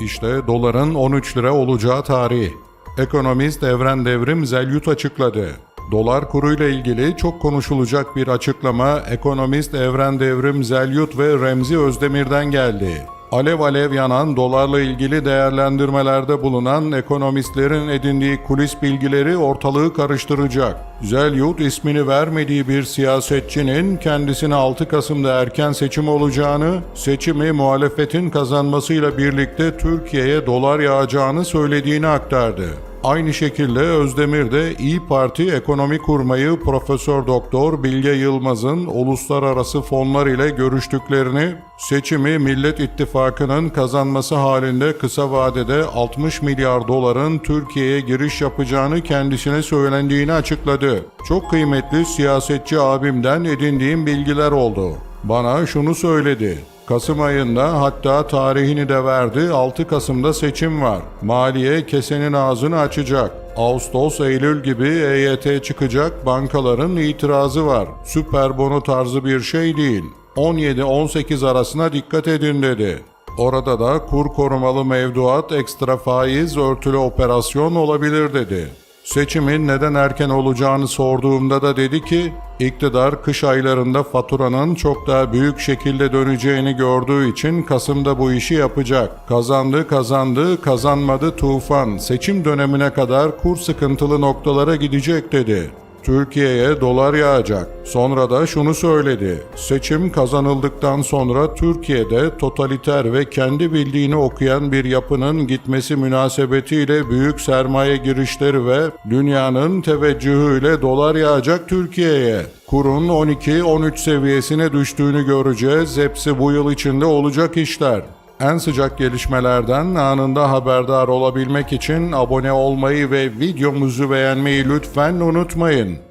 İşte doların 13 lira olacağı tarih. Ekonomist Evren Devrim Zelyut açıkladı. Dolar kuruyla ilgili çok konuşulacak bir açıklama ekonomist Evren Devrim Zelyut ve Remzi Özdemir'den geldi. Alev alev yanan dolarla ilgili değerlendirmelerde bulunan ekonomistlerin edindiği kulis bilgileri ortalığı karıştıracak. Zelyut ismini vermediği bir siyasetçinin kendisine 6 Kasım'da erken seçim olacağını, seçimi muhalefetin kazanmasıyla birlikte Türkiye'ye dolar yağacağını söylediğini aktardı. Aynı şekilde Özdemir de İyi Parti ekonomi kurmayı Profesör Doktor Bilge Yılmaz'ın uluslararası fonlar ile görüştüklerini, seçimi Millet İttifakı'nın kazanması halinde kısa vadede 60 milyar doların Türkiye'ye giriş yapacağını kendisine söylendiğini açıkladı. Çok kıymetli siyasetçi abimden edindiğim bilgiler oldu. Bana şunu söyledi. Kasım ayında hatta tarihini de verdi 6 Kasım'da seçim var. Maliye kesenin ağzını açacak. Ağustos, Eylül gibi EYT çıkacak bankaların itirazı var. Süper bono tarzı bir şey değil. 17-18 arasına dikkat edin dedi. Orada da kur korumalı mevduat, ekstra faiz, örtülü operasyon olabilir dedi. Seçimin neden erken olacağını sorduğumda da dedi ki, iktidar kış aylarında faturanın çok daha büyük şekilde döneceğini gördüğü için Kasım'da bu işi yapacak. Kazandı kazandı, kazanmadı tufan. Seçim dönemine kadar kur sıkıntılı noktalara gidecek dedi. Türkiye'ye dolar yağacak. Sonra da şunu söyledi. Seçim kazanıldıktan sonra Türkiye'de totaliter ve kendi bildiğini okuyan bir yapının gitmesi münasebetiyle büyük sermaye girişleri ve dünyanın teveccühüyle dolar yağacak Türkiye'ye. Kurun 12-13 seviyesine düştüğünü göreceğiz. Hepsi bu yıl içinde olacak işler. En sıcak gelişmelerden anında haberdar olabilmek için abone olmayı ve videomuzu beğenmeyi lütfen unutmayın.